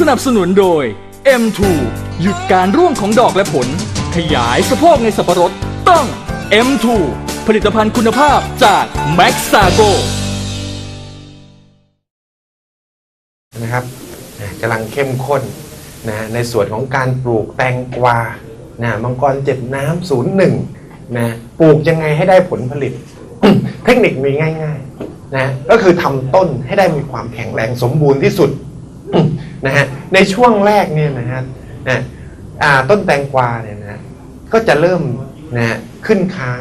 สนับสนุนโดย M2 หยุดการร่วงของดอกและผล ขยายสะโพกในสับปะรดต้อง M2 ผลิตภัณฑ์คุณภาพจาก Max Sago นะครับกำลังเข้มข้นนะในส่วนของการปลูกแตงกวา นะมังกรเจ็ดน้ำศูนย์หนึ่งนะปลูกยังไงให้ได้ผลผลิต เทคนิคมีง่ายๆนะก็คือทำต้นให้ได้มีความแข็งแรงสมบูรณ์ที่สุดนะฮะในช่วงแรกเนี่ยนะฮะนะอ่าต้นแตงกวาเนี่ยนะก็จะเริ่มนะขึ้นค้าง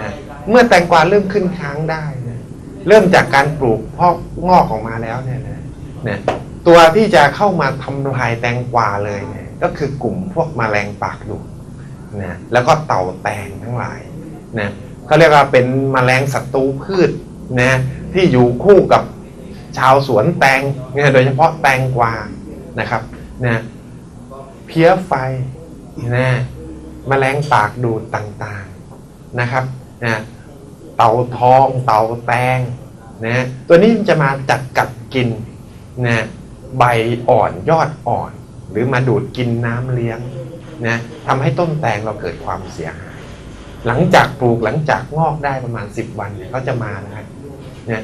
นะเมื่อแตงกวาเริ่มขึ้นค้างได้นะเริ่มจากการปลูกพอกงอกออกมาแล้วเนี่ยนะนะตัวที่จะเข้ามาทำลายแตงกวาเลยเนี่ย ก็คือกลุ่มพวกแมลงปากดูดนะแล้วก็เต่าแตงทั้งหลายนะเขาเรียกว่าเป็นแมลงศัตรูพืชนะที่อยู่คู่กับชาวสวนแตงนี่ยโดยเฉพาะแตงกวานะครับนะเพี้ยไฟนะแมลงปากดูดต่างๆนะครับนะเต่าทองเต่าแตงนะตัวนี้จะมาจัดกัดกินนะใบอ่อนยอดอ่อน หรือมาดูดกินน้ำเลี้ยงนะทำให้ต้นแตงเราเกิดความเสียหาย หลังจากปลูกหลังจากงอกได้ประมาณ 10 วันเนี่ยเขาจะมานะครับเนี่ย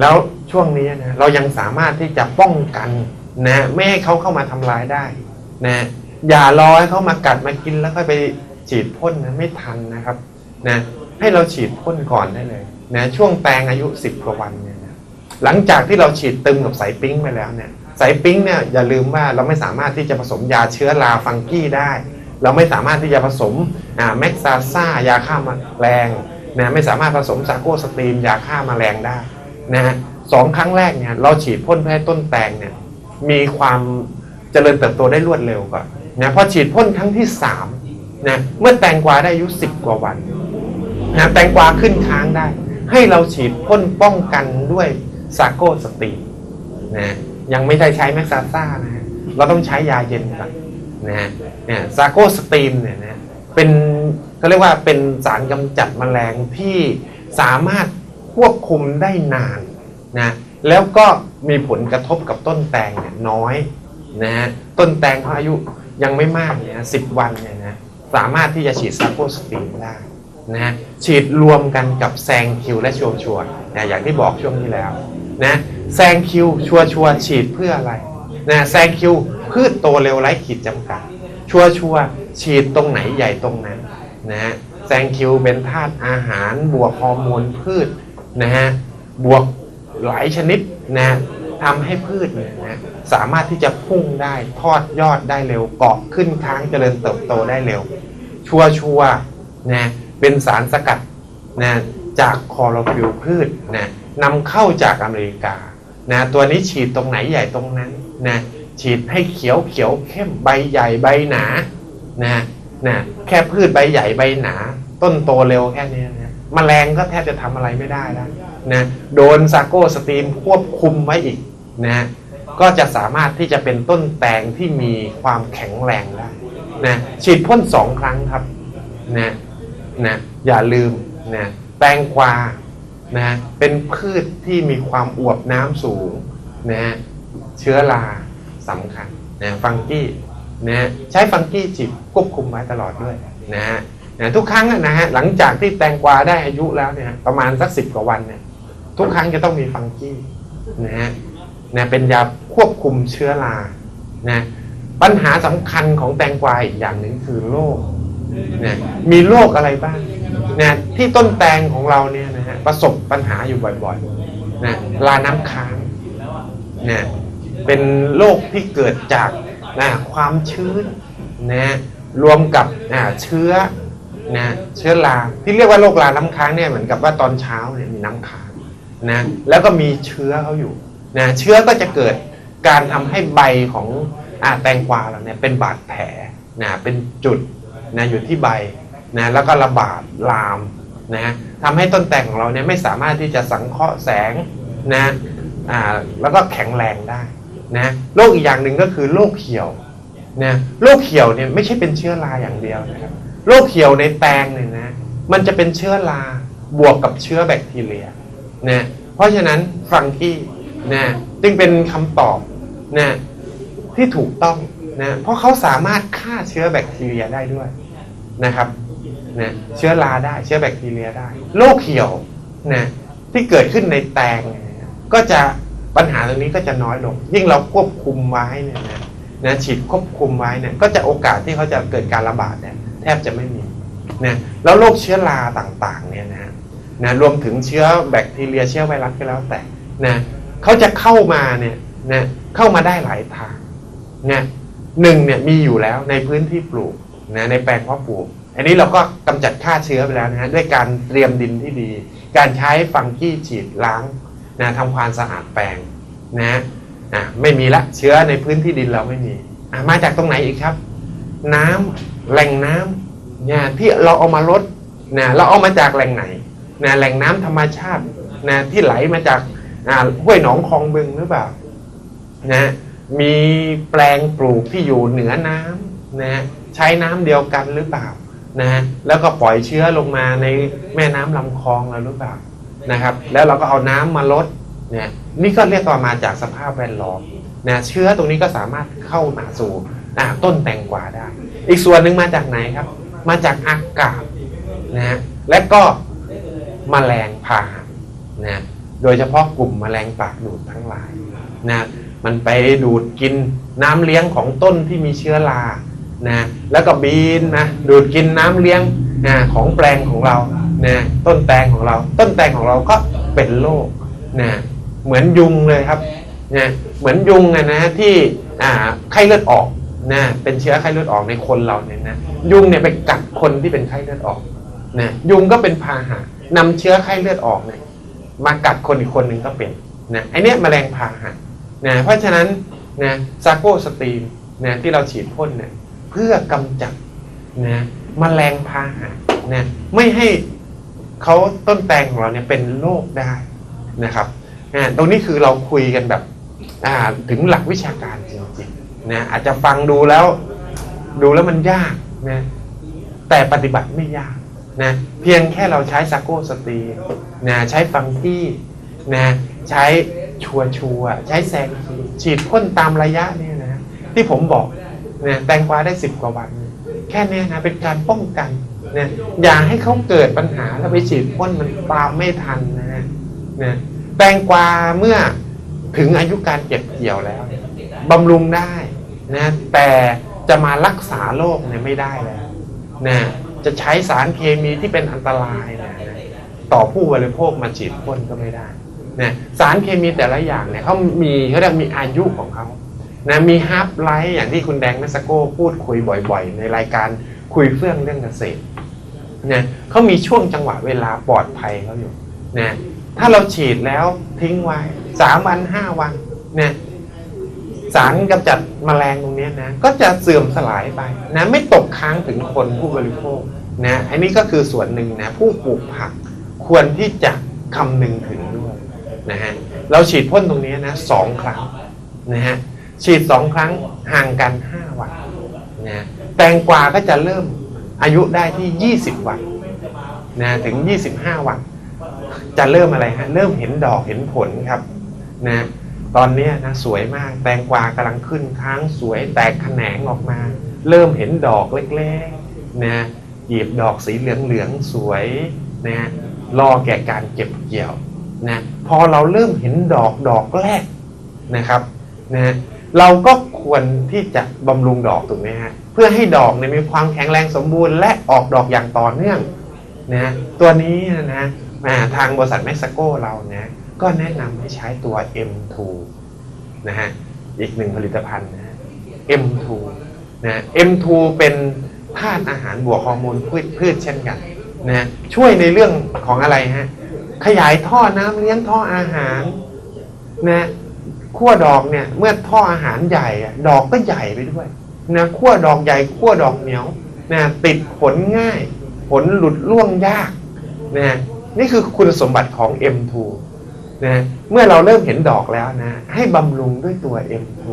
แล้วช่วงนี้นะเรายังสามารถที่จะป้องกันนะไม่ให้เขาเข้ามาทำร้ายได้นะอย่ารอให้เขามากัดมากินแล้วค่อยไปฉีดพ่นนะไม่ทันนะครับนะให้เราฉีดพ่นก่อนได้เลยนะช่วงแตงอายุ 10กว่าวันเนี่ยนะหลังจากที่เราฉีดตึมกับสายปิ้งไปแล้วเนี่ย สายปิ้งเนี่ยอย่าลืมว่าเราไม่สามารถที่จะผสมยาเชื้อราฟังกี้ได้ เราไม่สามารถที่จะผสมแม็กซาซ่ายาฆ่าแมลงนะไม่สามารถผสมซาโกสตรีมยาฆ่าแมลงได้นะฮะสองครั้งแรกเนี่ยเราฉีดพ่นเพื่อให้ต้นแตงเนี่ยมีความเจริญเติบโตได้รวดเร็วก่อนนะพอฉีดพ่นครั้งที่สามนะเมื่อแตงกวาได้อายุสิบกว่าวันนะแตงกวาขึ้นค้างได้ ให้เราฉีดพ่นป้องกันด้วยซาโกสตีนนะ ยังไม่ได้ใช้แม็กซาซ่านะฮะเราต้องใช้ยาเย็นก่อนนะฮะเนี่ยซาโกสตีนเนี่ยนะเป็นเขาเรียกว่าเป็นสารกำจัดแมลงที่สามารถควบคุมได้นานนะแล้วก็มีผลกระทบกับต้นแตงเนี่ยน้อยนะฮะต้นแตงเขาอายุยังไม่มากเนี่ยสิบวันเนี่ยนะสามารถที่จะฉีดซาโคสตีนได้นะฉีดรวมกันกับแซงคิวและชัวชัวร์นะอย่างที่บอกช่วงที่แล้วนะ แซงคิวชัวชัวฉีดเพื่ออะไรนะแซงคิวพืชโตเร็วไร้ขีดจำกัด ชัวชัวฉีดตรงไหนใหญ่ตรงนั้นนะฮะแซงคิวเป็นธาตุอาหารบวกฮอร์โมนพืชนะฮะบวกหลายชนิดนะทำให้พืชเนี่ยนะสามารถที่จะพุ่งได้ทอดยอดได้เร็วเกาะขึ้นค้างเจริญเติบโตได้เร็ว ชัวชัวนะเป็นสารสกัดนะจากคอโรฟิลพืชนะนำเข้าจากอเมริกา นะตัวนี้ฉีดตรงไหนใหญ่ตรงนั้นนะฉีดให้เขียวเขียวเข้มใบใหญ่ใบหนานะนะแค่พืชใบใหญ่ใบหนา ต้นโตเร็วแค่นี้นะมแมลงก็แทบจะทำอะไรไม่ได้แล้วนะโดนซาโกสตรีมควบคุมไว้อีกนะก็จะสามารถที่จะเป็นต้นแตงที่มีความแข็งแรงได้นะฉีดพ่นสองครั้งครับนะนะอย่าลืมนะแตงกวา นะ เป็นพืชที่มีความอวบน้ำสูงนะเชื้อราสำคัญนะฟังกี้นะใช้ฟังกี้จิบควบคุมไว้ตลอดด้วยนะฮะนะทุกครั้งนะฮะหลังจากที่แตงกวาได้อายุแล้วเนี่ยประมาณสักสิบกว่าวันเนี่ยทุกครั้งจะต้องมีฟังกี้นะฮะนะเป็นยาควบคุมเชื้อรานะปัญหาสำคัญของแตงกวาอีกอย่างหนึ่งคือโรคนะมีโรคอะไรบ้าง นะที่ต้นแตงของเราเนี่ยนะฮะประสบปัญหาอยู่บ่อยๆนะลาน้ำค้างนะเป็นโรคที่เกิดจากนะความชื้นนะรวมกับอ่าเชื้อนะเชื้อราที่เรียกว่าโรคราน้ำค้างเนี่ยเหมือนกับว่าตอนเช้าเนี่ยมีน้ำค้างนะแล้วก็มีเชื้อเขาอยู่นะเชื้อก็จะเกิดการทำให้ใบของอาแตงกวาเราเนี่ยเป็นบาดแผลนะเป็นจุดนะอยู่ที่ใบ นะแล้วก็ระบาดลามนะทำให้ต้นแตงของเราเนี่ยไม่สามารถที่จะสังเคราะห์แสงนะอ่าแล้วก็แข็งแรงได้นะโรคอีกอย่างหนึ่งก็คือโรคเขียวนะโรคเขียวเนี่ยไม่ใช่เป็นเชื้อราอย่างเดียวนะครับโรคเขียวในแตงเนี่ยนะมันจะเป็นเชื้อราบวกกับเชื้อแบคทีเรียนะเพราะฉะนั้นฟังกี้นะจึงเป็นคำตอบนะที่ถูกต้องนะเพราะเขาสามารถฆ่าเชื้อแบคทีเรียได้ด้วยนะครับ นะเชื้อราได้ เชื้อแบคทีเรียได้ โรคเขียวนะที่เกิดขึ้นในแตงก็จะปัญหาตรงนี้ก็จะน้อยลง ยิ่งเราควบคุมไว้เนี่ยนะนะฉีดควบคุมไว้เนี่ยก็จะโอกาสที่เขาจะเกิดการระบาดเนี่ยแทบจะไม่มีนะแล้วโรคเชื้อราต่างๆเนี่ยนะนะรวมถึงเชื้อแบคทีเรียเชื้อไวรัสก็แล้วแต่นะเขาจะเข้ามาเนี่ยนะเข้ามาได้หลายทางนะหนึ่งเนี่ยมีอยู่แล้วในพื้นที่ปลูกนะในแปลงเพาะปลูก อันนี้เราก็กำจัดฆ่าเชื้อไปแล้วนะฮะด้วยการเตรียมดินที่ดี การใช้ฟังกี้ฉีดล้างนะทำความสะอาดแปลงนะอะไม่มีละเชื้อในพื้นที่ดินเราไม่มีอะมาจากตรงไหนอีกครับ น้ำแหล่งน้ำเนี่ยที่เราเอามาลดนะเราเอามาจากแหล่งไหนนะแหล่งน้ำธรรมชาตินะที่ไหลมาจากห้วยหนองคลองบึงหรือเปล่านะมีแปลงปลูกที่อยู่เหนือน้ำนะใช้น้ำเดียวกันหรือเปล่า นะฮะแล้วก็ปล่อยเชื้อลงมาในแม่น้ำลำคลองเราหรือเปล่านะครับ แล้วเราก็เอาน้ำมาลดเนี่ยนี่ก็เรียกว่ามาจากสภาพแวดล้อมนะเชื้อตรงนี้ก็สามารถเข้ามาสู่อ่าต้นแตงกวาได้ อีกส่วนหนึ่งมาจากไหนครับ มาจากอากาศนะฮะและก็มแมลงพาหะนะโดยเฉพาะกลุ่มแมลงปากดูดทั้งหลายนะมันไปดูดกินน้ำเลี้ยงของต้นที่มีเชื้อรา นะแล้วก็บินนะดูดกินน้ำเลี้ยงนะของแปลงของเรานะต้นแตงของเรา ต้นแตงของเราก็เป็นโรคนะเหมือนยุงเลยครับนะเหมือนยุงอะนะที่อ่าไข้เลือดออกนะเป็นเชื้อไข้เลือดออกในคนเราเนี่ยนะยุงเนี่ยไปกัดคนที่เป็นไข้เลือดออกนะยุงก็เป็นพาหะนำเชื้อไข้เลือดออกเนี่ยมากัดคนอีกคนหนึ่งก็เป็นนะไอเนี้ยแมลงพาหะนะเพราะฉะนั้นนะซาโกสตีมนะที่เราฉีดพ่นเนี่ย เพื่อกำจัดนะแมลงพาหะนะไม่ให้เขาต้นแตงของเราเนี่ยเป็นโรคได้นะครับอ่าตรงนี้คือเราคุยกันแบบอ่าถึงหลักวิชาการจริงๆนะอาจจะฟังดูแล้วดูแล้วมันยากนะแต่ปฏิบัติไม่ยากนะเพียงแค่เราใช้ซาโกสตีนะใช้ฟังที่นะใช้ชัวชัวร์ใช้แซงคีฉีดพ่นตามระยะเนี่ยนะที่ผมบอก นะแตงกวาได้สิบกว่าวัน แค่เนี้ยนะเป็นการป้องกันนะอย่าให้เขาเกิดปัญหาแล้วไปฉีดพ่นมันตามไม่ทันนะฮะนะแตงกวาเมื่อถึงอายุการเก็บเกี่ยวแล้วบำรุงได้นะแต่จะมารักษาโรคเนี่ยไม่ได้แล้วนะจะใช้สารเคมีที่เป็นอันตรายนะต่อผู้บริโภคมาฉีดพ่นก็ไม่ได้นะสารเคมีแต่ละอย่างเนี่ยเขามีเขาเรียกมีอายุของเขา นะมีฮาร์ปไลท์อย่างที่คุณแดงเมสโก้พูดคุยบ่อยๆ ในรายการคุยเฟื่องเรื่องเกษตรนะเขามีช่วงจังหวะเวลาปลอดภัยเขาอยู่นะถ้าเราฉีดแล้วทิ้งไว้สามวันห้าวันเนี่ยสารกำจัดแมลงตรงนี้นะก็จะเสื่อมสลายไปนะไม่ตกค้างถึงคนผู้บริโภคนะอันนี้ก็คือส่วนหนึ่งนะผู้ปลูกผักควรที่จะคำนึงถึงด้วยนะฮะเราฉีดพ่นตรงนี้นะสองครั้งนะฮะ ฉีดสองครั้งห่างกันห้าวันนะแตงกวาก็จะเริ่มอายุได้ที่ยี่สิบวันนะถึงยี่สิบห้าวัน จะเริ่มอะไรฮะเริ่มเห็นดอกเห็นผลครับนะตอนนี้นะสวยมากแตงกวากำลังขึ้นค้างสวยแตกแขนงออกมา เริ่มเห็นดอกเล็กๆนะหยิบดอกสีเหลืองๆสวยนะรอแก่การเก็บเกี่ยวนะพอเราเริ่มเห็นดอกดอกแรกนะครับนะ เราก็ควรที่จะบำรุงดอกถูกไหมฮะเพื่อให้ดอกเนี่ยมีความแข็งแรงสมบูรณ์และออกดอกอย่างต่อเนื่องนะตัวนี้นะอ่าทางบริษัทเม็กซิโกเราเนี่ยก็แนะนำให้ใช้ตัว M2 นะฮะอีกหนึ่งผลิตภัณฑ์นะฮะ M2 นะ M2 เป็นธาตุอาหารบวกฮอร์โมนพืชพืชเช่นกันนะช่วยในเรื่องของอะไรฮะขยายท่อน้ำเลี้ยงท่ออาหารนะ ขั้วดอกเนี่ย เมื่อท่ออาหารใหญ่ดอกก็ใหญ่ไปด้วยนะขั้วดอกใหญ่ขั้วดอกเหนียวนะติดผลง่าย ผลหลุดร่วงยากนะนี่คือคุณสมบัติของ M2 นะเมื่อเราเริ่มเห็นดอกแล้วนะ ให้บำรุงด้วยตัว M2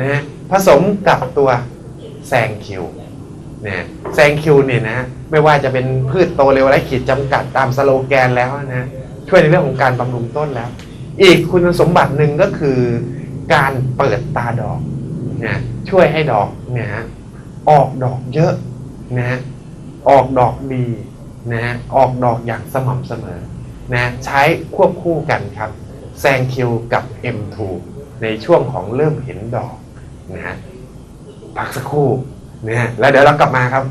นะผสมกับตัวแซงคิวนี่ยแซงคิวเนี่ยนะ ไม่ว่าจะเป็นพืชโตเร็วไร้ขีดจำกัดตามสโลแกนแล้วนะ ช่วยในเรื่องของการบำรุงต้นแล้ว อีกคุณสมบัติหนึ่งก็คือการเปิดตาดอกนะช่วยให้ดอกเนี่ยฮะออกดอกเยอะนะฮะออกดอกดีนะฮะออกดอกอย่างสม่ำเสมอนะใช้ควบคู่กันครับแซงคิวกับ M2 ในช่วงของเริ่มเห็นดอกนะฮะพักสักครู่นะฮะแล้วเดี๋ยวเรากลับมาครับ